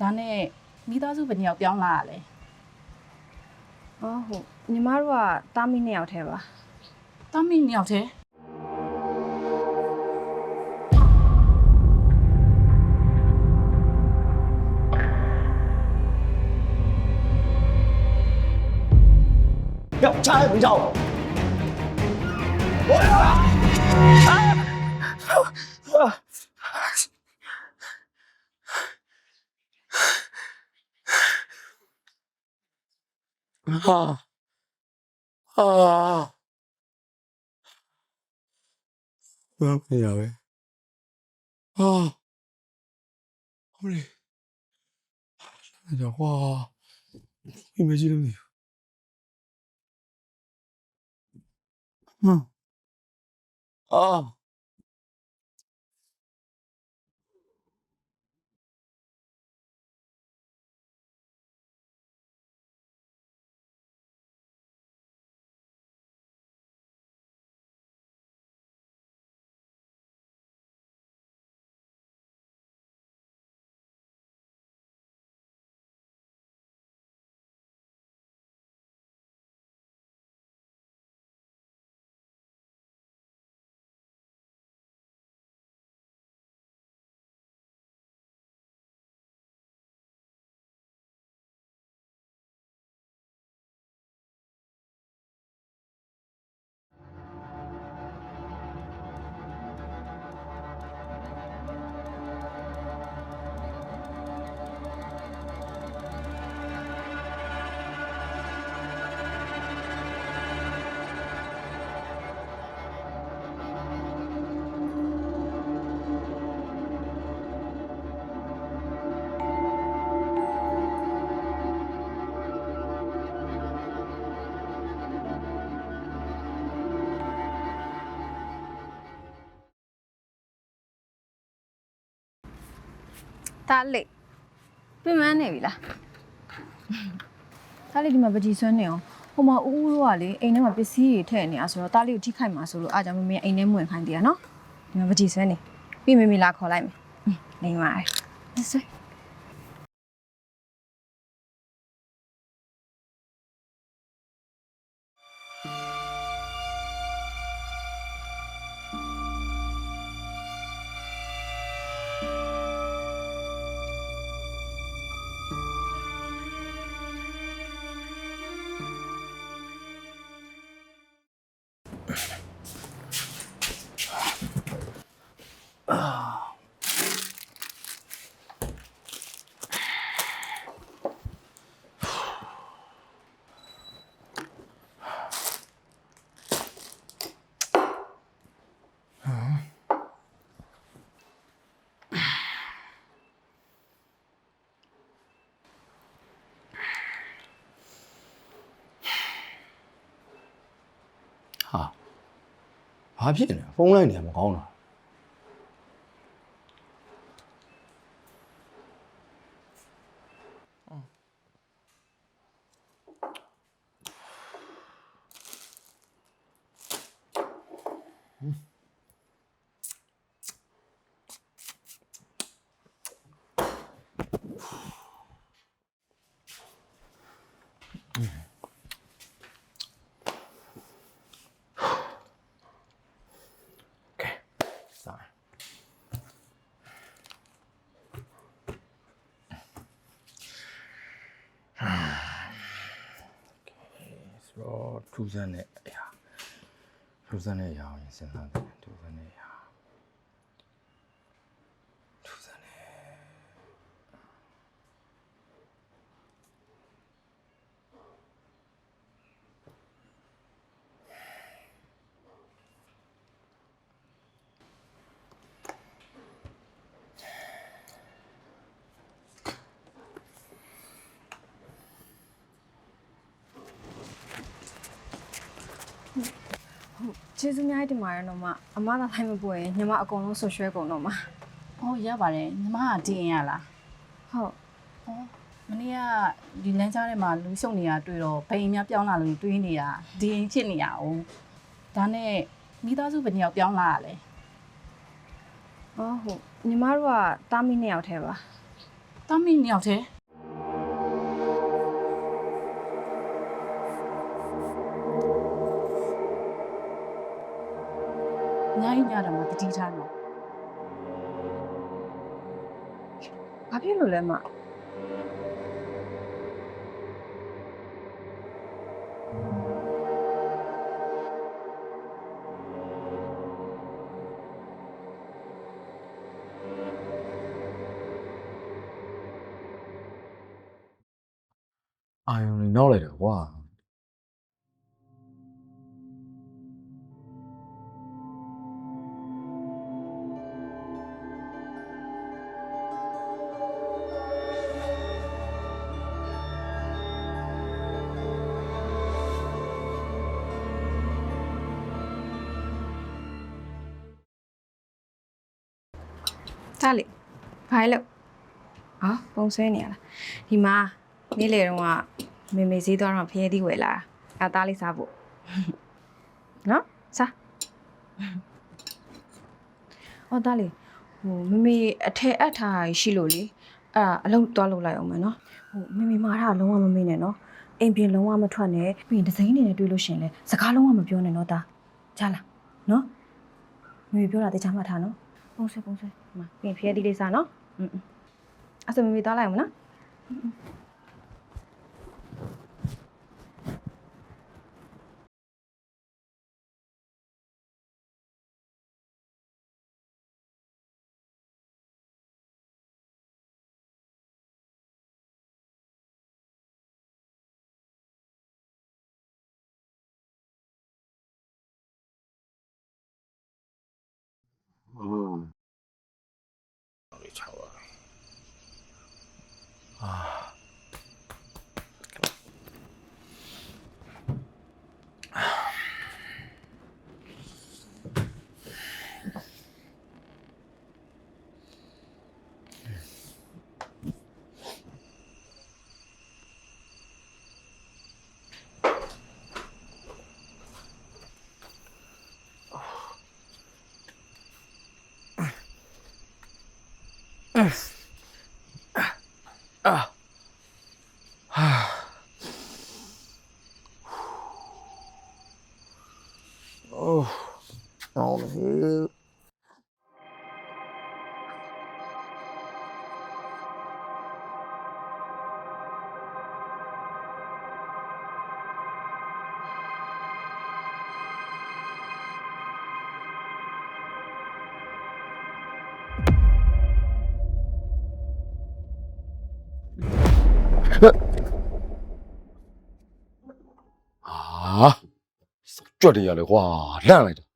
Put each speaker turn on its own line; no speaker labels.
ဒါနဲ့မိသားစုဘယ်နှစ်ယောက်ပြောင်းလာရလဲ
အော်ဟုတ်ညီမတို့ကတားမိနှစ်ယောက်ထဲပါ
တာမီနှစ်ယောက်တည်း
要拆回照。我呀！啊 ဟာဟာဘာဖြစ်ရလဲဟာဟိုလေအဲ့တော့ဟာမိမကြီးလို့နေဟမ်အာ
တားလေပြင်မနေပြီလားတားလေဒီမှာပကြီးဆွမ်းနေအောင်ဟိုမှာဦးဦးတို့ကလေအိမ်ထဲမှာပစ္စည်းတွေထည့်နေတာဆိုတော့တားလေးကိုထိခိုက်မှာဆိုလို့အားကြောင့်မမေအိမ်ထဲမဝင်ခိုင်းသေးရနော်ဒီမှာပကြီးဆွမ်းနေပြီးမေမေလာခေါ်လိုက်မယ်ဟင်းနေပါမယ်ဆွဲ
ဟာ ဘာဖြစ်နေလဲဖုန်းလိုက်နေရမကောင်းတာကဲစားဆို တော့ထူးဆန်းတဲ့အရာထူးဆန်းတဲ့အရာကိုရင်စဉ်းစားတယ်ထူးဆန်းတဲ့အရာ
ကျေးဇူးများတင်ပါတယ်တော့မအမသာထိုင်မပွင့်ညီမအကုန်လုံးဆွဆွဲကုန်တော့မ။
အော်ရပါတယ်ညီမကဒီရင်ရလား
ဟုတ်။
အော်မနေ့ကဒီလမ်းကြားထဲမှာလူရှုံနေတာတွေ့တော့ဘိန်များပြောင်းလာလို့တွေးနေတာဒီရင်ဖြစ်နေရအောင်။ဒါနဲ့မိသားစုဘယ်နှစ်ယောက်ပြောင်းလာရလဲ
အော်ဟုတ်ညီမတို့ကတားမိနှစ်ယောက်ထဲပါ
တာမီနှစ်ယောက်တည်း ညရင်ညတာမှာတတိထားတော့
ဘာဖြစ်လို့လဲမ
အာယုံလေးနောက်လိုက်တယ်ကွာ
ဒါလေဘာလဲလို့ဟာပုံဆွဲနေရလားဒီမှာနေ့လေတော့ကမေမေဈေးသွားတော့ဖျဲသီးဝယ်လာတာအသားလေးစားဖို့နော်စားအော်ဒါလေဟိုမေမေအထက်အပ်ထားတာရှိလို့လေအဲ့ဒါအလုံးသွားလုပ်လိုက်အောင်မယ်နော်ဟိုမေမေမာထားလုံးဝမမေ့နဲ့နော်အိမ်ပြင်လုံးဝမထွက်နဲ့ပြီးရင်ဒဇိန်းနေနဲ့တွေ့လို့ရှရင်လဲစကားလုံးဝမပြောနဲ့နော်ဒါကြားလားနော်မေမေပြောတာတခြားမှတ်ထားနော်ပုံစံပုံစံဒီ မှာပြင်ဖျဲသီးလေးစားနော်อืมအဲ့ဆိုမမေသွားလိုက်အောင်မနော်
အိုးအော်ဟေး ဟာကြွက်တယ် ရလေကွာလန့်လိုက်တာ